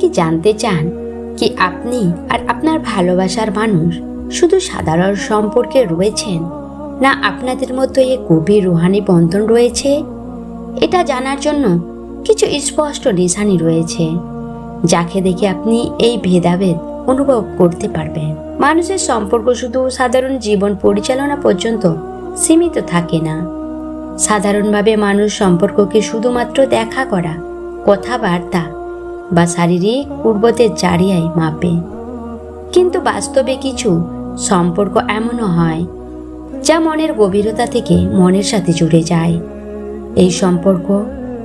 কি জানতে চান কি আপনি আর আপনার ভালোবাসার মানুষ শুধু সাধারণ সম্পর্কে রয়েছেন না আপনাদের মধ্যে এক গভীর রুহানি বন্ধন রয়েছে? এটা জানার জন্য কিছু স্পষ্ট নিশানি রয়েছে, যাকে দেখে আপনি এই ভেদাভেদ অনুভব করতে পারবেন। মানুষের সম্পর্ক শুধু সাধারণ জীবন পরিচালনা পর্যন্ত সীমিত থাকে না। সাধারণভাবে মানুষ সম্পর্ককে শুধুমাত্র দেখা করা, কথাবার্তা বা শারীরিক পূর্বতের জারিয়ায় মাপে কিন্তু বাস্তবে কিছু সম্পর্ক এমনও হয়, যা মনের গভীরতা থেকে মনের সাথে জুড়ে যায়। এই সম্পর্ক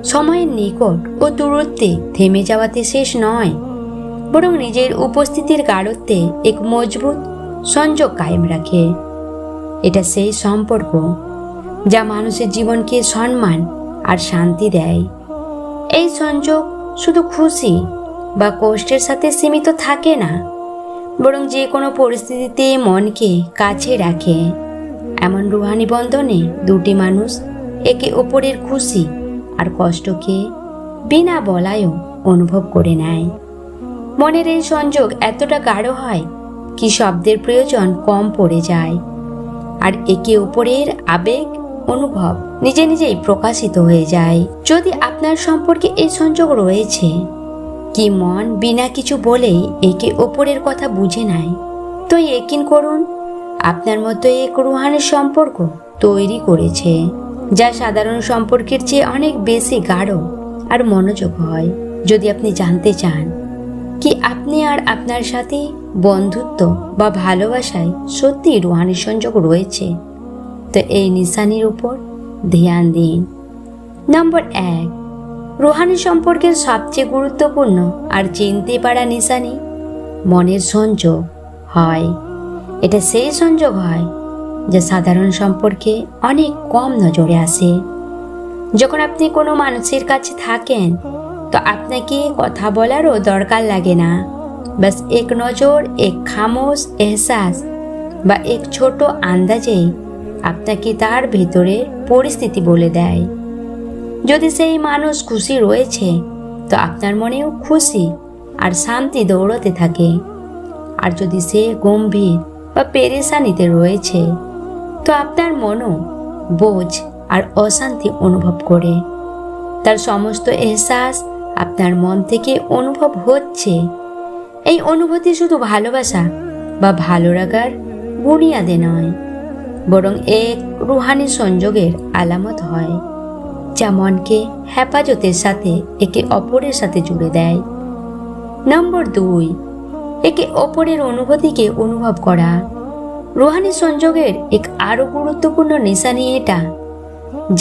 সময়ের নিকট ও দূরত্বে থেমে যাওয়াতে শেষ নয়, বরং নিজের উপস্থিতির গাঢ়ত্বে এক মজবুত সংযোগ কায়েম রাখে। এটা সেই সম্পর্ক যা মানুষের জীবনকে সম্মান আর শান্তি দেয়। এই সংযোগ শুধু খুশি বা কষ্টের সাথে সীমিত থাকে না, বরং যে কোনো পরিস্থিতিতে মনকে কাছে রাখে। এমন রুহানি বন্ধনে দুটি মানুষ একে অপরের খুশি আর কষ্টকে বিনা বলায়ও অনুভব করে নেয়। মনের এই সংযোগ এতটা গাঢ় হয় কি শব্দের প্রয়োজন কম পড়ে যায়। আর একে অপরের আবেগ অনুভব নিজে নিজেই প্রকাশিত হয়ে যায়। যদি আপনার সম্পর্কে এই সংযোগ রয়েছে, কি মন বিনা কিছু বলেই একে ওপরের কথা বুঝে নেয়? তো একিন করুন, আপনার মতো এক রুহানের সম্পর্ক তৈরি করেছে, যা সাধারণ সম্পর্কের চেয়ে অনেক বেশি গাঢ় আর মনোযোগ হয়। যদি আপনি জানতে চান, কি আপনি আর আপনার সাথে বন্ধুত্ব বা ভালোবাসায় সত্যি রুহানি সংযোগ রয়েছে? তো এই নিশানির উপর ধ্যান দিন। নম্বর এক, রুহানি সম্পর্কের সবচেয়ে গুরুত্বপূর্ণ আর চিনতে পারা নিশানি মনের সংযোগ হয়। এটা সেই সংযোগ হয় যা সাধারণ সম্পর্কে অনেক কম নজরে আসে। যখন আপনি কোনো মানুষের কাছে থাকেন, তো আপনাকে কথা বলারও দরকার লাগে না। বাস এক নজর, এক খামোশ, এহসাস বা এক ছোট আন্দাজেই আপনাকে তার ভেতরের পরিস্থিতি বলে দেয়? যদি সেই মানুষ খুশি রয়েছে, তো আপনার মনেও খুশি আর শান্তি দৌড়তে থাকে। আর যদি সে গম্ভীর বা পেরেশানিতে রয়েছে, তো আপনার মনও বোঝ আর অশান্তি অনুভব করে। তার সমস্ত এহসাস আপনার মন থেকে অনুভব হচ্ছে। এই অনুভূতি শুধু ভালোবাসা বা ভালো লাগার বুনিয়াদে নয় বরং এক রুহানি সংযোগের আলামত হয়, যা মনকে হেফাজতের সাথে একে অপরের সাথে জুড়ে দেয়। নম্বর দুই, একে অপরের অনুভূতিকে অনুভব করা। রুহানি সংযোগের এক আরও গুরুত্বপূর্ণ নিশানি এটা,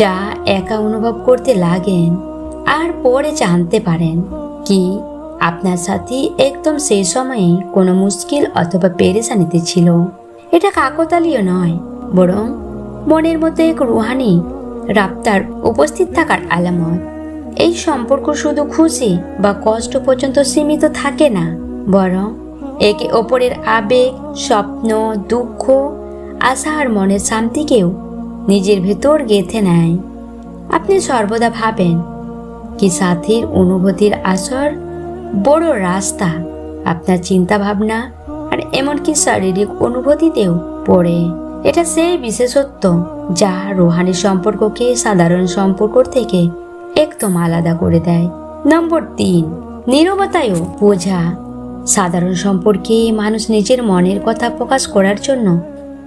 যা একা অনুভব করতে লাগেন আর পরে জানতে পারেন কি আপনার সাথে একদম সেই সময়ে কোনো মুশকিল অথবা পেরেশানিতে ছিল। এটা কাকতালীয় নয়। বরং মনের মধ্যে এক রুহানি রাপ্তার উপস্থিত থাকার আলামত। এই সম্পর্ক শুধু খুশি বা কষ্ট পর্যন্ত সীমিত থাকে না, বরং একে অপরের আবেগ, স্বপ্ন, দুঃখ, আশা আর মনের শান্তিকেও নিজের ভেতর গেঁথে নেয়। আপনি সর্বদা ভাবেন, কি সাথীর অনুভূতির আসর বড় রাস্তা? আপনার চিন্তা ভাবনা আর এমনকি শারীরিক অনুভূতিতেও পড়ে। এটা সেই বিশেষত্ব যা রোহানি সম্পর্ককে সাধারণ সম্পর্ক থেকে একদম আলাদা করে দেয়। নম্বর তিন, নীরবতায়ও বোঝা। সাধারণ সম্পর্কে মানুষ নিজের মনের কথা প্রকাশ করার জন্য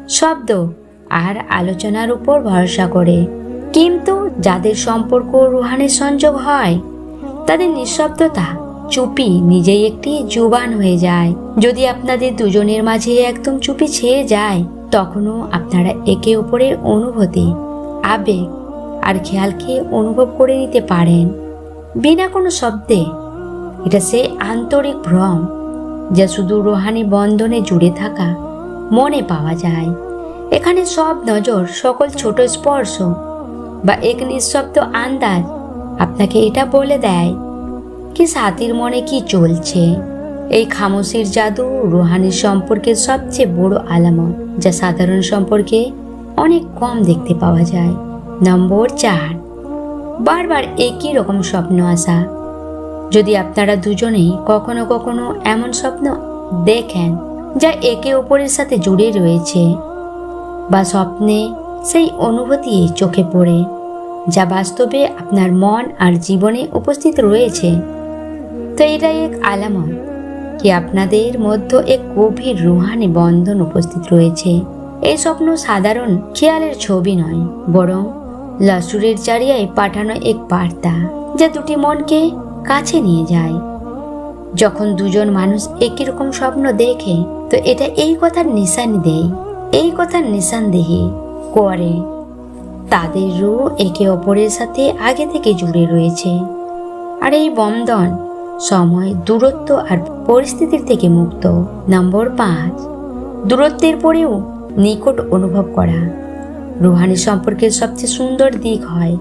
শব্দ আর আলোচনার উপর ভরসা করে। কিন্তু যাদের সম্পর্ক রুহানের সংযোগ হয়, তাদের নিঃশব্দতা চুপি নিজেই একটি জুবান হয়ে যায়। যদি আপনাদের দুজনের মাঝে একদম চুপি ছেয়ে যায় তখনও আপনারা একে অপরের অনুভূতি, আবেগ আর খেয়ালকে অনুভব করে নিতে পারেন। বিনা কোনো শব্দে। এটা সেই আন্তরিক ভ্রম, যা শুধু রোহানি বন্ধনে জুড়ে থাকা মনে পাওয়া যায়। এখানে সব নজর সকল ছোট স্পর্শ বা এক নিঃশব্দ আন্দাজ আপনাকে এটা বলে দেয়, কি সাথীর মনে কি চলছে। এই খামোশির জাদু রুহানির সম্পর্কে সবচেয়ে বড় আলামত, যা সাধারণ সম্পর্কে অনেক কম দেখতে পাওয়া যায়। নম্বর চার, বারবার একই রকম স্বপ্ন আসা। যদি আপনারা দুজনেই কখনো কখনো এমন স্বপ্ন দেখেন, যা একে অপরের সাথে জুড়ে রয়েছে, বা স্বপ্নে সেই অনুভূতি চোখে পড়ে, যা বাস্তবে আপনার মন আর জীবনে উপস্থিত রয়েছে, তো এটাই এক আলামত। কি আপনাদের মধ্যে এক গভীর রুহানি বন্ধন উপস্থিত রয়েছে? এই স্বপ্ন সাধারণ খেয়ালের ছবি নয়, বরং লাসুরের জারিয়ায় পাঠানো এক বার্তা যা দুটি মনকে কাছে নিয়ে যায়। যখন দুজন মানুষ একই রকম স্বপ্ন দেখে, তো এটা এই কথার নিশানি দেয়, এই কথার নিশানদেহি করে। তাদের রু একে অপরের সাথে আগে থেকে জুড়ে রয়েছে। আর এই বন্ধন সময় দূরত্ব আর পরিস্থিতির থেকে মুক্ত। নম্বর পাঁচ, দূরত্বের পরেও নিকট অনুভব করা। রুহানি সম্পর্কের সবচেয়ে সুন্দর দিক হয়,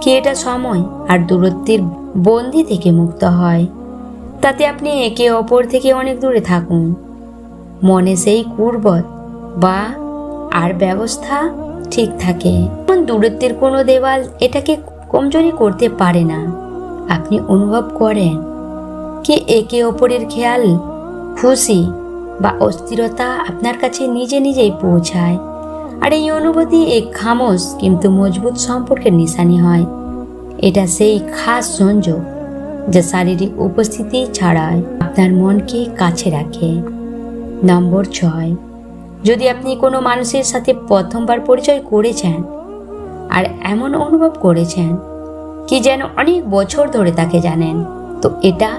কি এটা সময় আর দূরত্বের বন্দি থেকে মুক্ত হয়। তাতে আপনি একে অপর থেকে অনেক দূরে থাকুন। মনে সেই কুর্বত বা আর ব্যবস্থা ঠিক থাকে। দূরত্বের কোনো দেওয়াল এটাকে কমজোরি করতে পারে না। আপনি অনুভব করেন কি একে অপরের খেয়াল, খুশি বা অস্থিরতা আপনার কাছে নিজে নিজেই পৌঁছায়। আর এই অনুভূতি এক খামোশ কিন্তু মজবুত সম্পর্কের নিশানি হয়। এটা সেই খাস সংযোগ যা শারীরিক উপস্থিতি ছাড়াই আপনার মনকে কাছে রাখে। নম্বর ছয়, যদি আপনি কোনো মানুষের সাথে প্রথমবার পরিচয় করেছেন আর এমন অনুভব করেছেন কি যেন অনেক বছর ধরে তাকে জানেন, তো এটা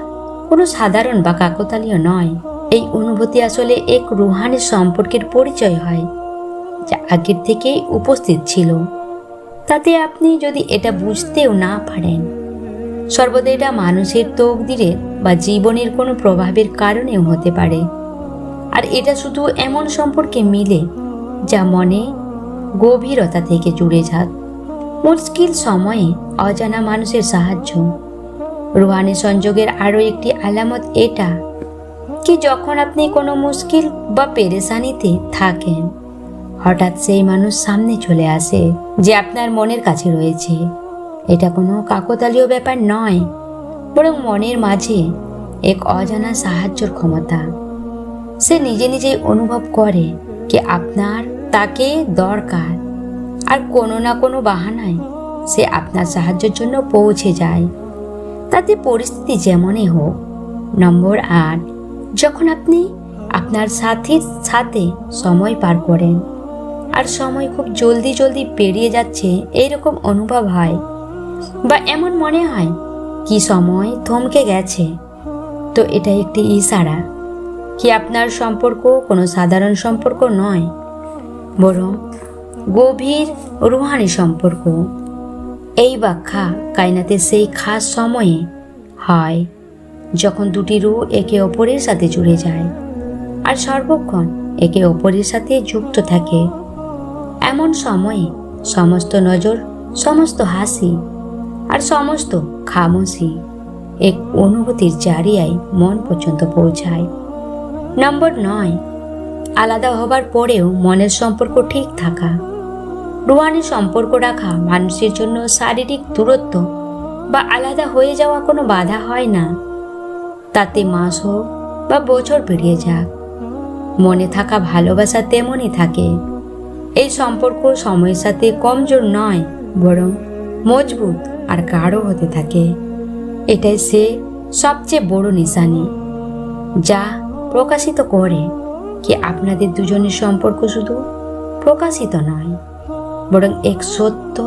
কোনো সাধারণ বা কাকতালীয় নয়। এই অনুভূতি আসলে এক রুহানি সম্পর্কের পরিচয় হয়, যা আগের থেকেই উপস্থিত ছিল। তাতে আপনি যদি এটা বুঝতেও না পারেন, সর্বদা এটা মানুষের তকদিরের বা জীবনের কোনো প্রভাবের কারণেও হতে পারে। আর এটা শুধু এমন সম্পর্কে মিলে, যা মনে গভীরতা থেকে জুড়ে যাক। মুশকিল সময়ে অজানা মানুষের সাহায্য। রুহানি সংযোগের আরও একটি আলামত এটা কি যখন আপনি কোনো মুশকিল বা পেরেশানিতে থাকেন, হঠাৎ সেই মানুষ সামনে চলে আসে যে আপনার মনের কাছে রয়েছে। এটা কোনো কাকতালীয় ব্যাপার নয়, বরং মনের মাঝে এক অজানা সাহায্যর ক্ষমতা। সে নিজে নিজেই অনুভব করে কি আপনার তাকে দরকার, আর কোনো না কোনো বাহানায় সে আপনার সাহায্যের জন্য পৌঁছে যায়। তাতে পরিস্থিতি যেমনই হোক। নম্বর আট, যখন আপনি আপনার সাথীর সাথে সময় পার করেন আর সময় খুব জলদি জলদি পেরিয়ে যাচ্ছে, এইরকম অনুভব হয়? বা এমন মনে হয় কি সময় থমকে গেছে? তো এটা একটি ইশারা। কি আপনার সম্পর্ক কোনো সাধারণ সম্পর্ক নয়? বরং গভীর রুহানি সম্পর্ক। এই ব্যাখ্যা কায়নাতে সেই খাস সময়ে হয়, যখন দুটি রু একে অপরের সাথে জুড়ে যায় আর সর্বক্ষণ একে অপরের সাথে যুক্ত থাকে। এমন সময়ে সমস্ত নজর, সমস্ত হাসি আর সমস্ত খামোশি এক অনুভূতির জারিয়ায় মন পর্যন্ত পৌঁছায়। নম্বর নয়, আলাদা হবার পরেও মনের সম্পর্ক ঠিক থাকা। রুহানি সম্পর্ক রাখা মানুষের জন্য শারীরিক দূরত্ব বা আলাদা হয়ে যাওয়া কোনো বাধা হয় না। তাতে মাস হোক বা বছর পেরিয়ে যাক, মনে থাকা ভালোবাসা তেমনই থাকে। এই সম্পর্ক সময়ের সাথে কমজোর নয়, বরং মজবুত আর গাঢ় হতে থাকে। এটাই সে সবচেয়ে বড় নিশানি, যা প্রকাশিত করে কি আপনাদের দুজনের সম্পর্ক শুধু প্রকাশিত নয়। বরং এক সত্য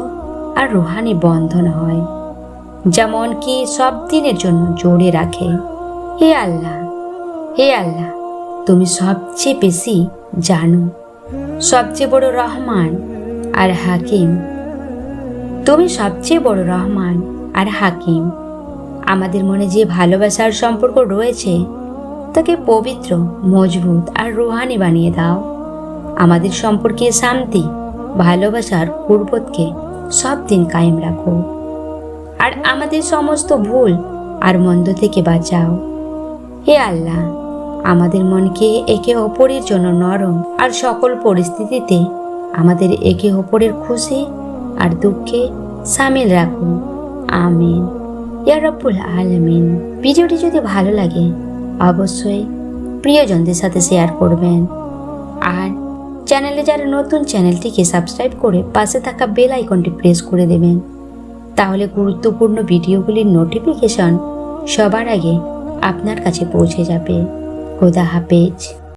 আর রুহানি বন্ধন হয় যেমন কি সব দিনের জন্য জোরে রাখে। হে আল্লাহ হে আল্লাহ, তুমি সবচেয়ে বেশি জানো, সবচেয়ে বড় রহমান আর হাকিম। তুমি সবচেয়ে বড় রহমান আর হাকিম। আমাদের মনে যে ভালোবাসার সম্পর্ক রয়েছে, তাকে পবিত্র, মজবুত আর রুহানি বানিয়ে দাও। আমাদের সম্পর্কে শান্তি ভালোবাসার কুর্বতকে সব দিন কায়েম রাখো। আর আমাদের সমস্ত ভুল আর মন্দ থেকে বাঁচাও। হে আল্লাহ, আমাদের মনকে একে অপরের জন্য নরম আর সকল পরিস্থিতিতে আমাদের একে অপরের খুশি আর দুঃখে সামিল রাখুন আমিন। ইয়া রব্বুল আলমিন। ভিডিওটি যদি ভালো লাগে, অবশ্যই প্রিয়জনদের সাথে শেয়ার করবেন। আর চ্যানেলে যারা নতুন চ্যানেলটিকে সাবস্ক্রাইব করে পাশে থাকা বেল আইকনটি প্রেস করে দেবেন। তাহলে গুরুত্বপূর্ণ ভিডিওগুলির নোটিফিকেশন সবার আগে আপনার কাছে পৌঁছে যাবে। খোদা হাফেজ।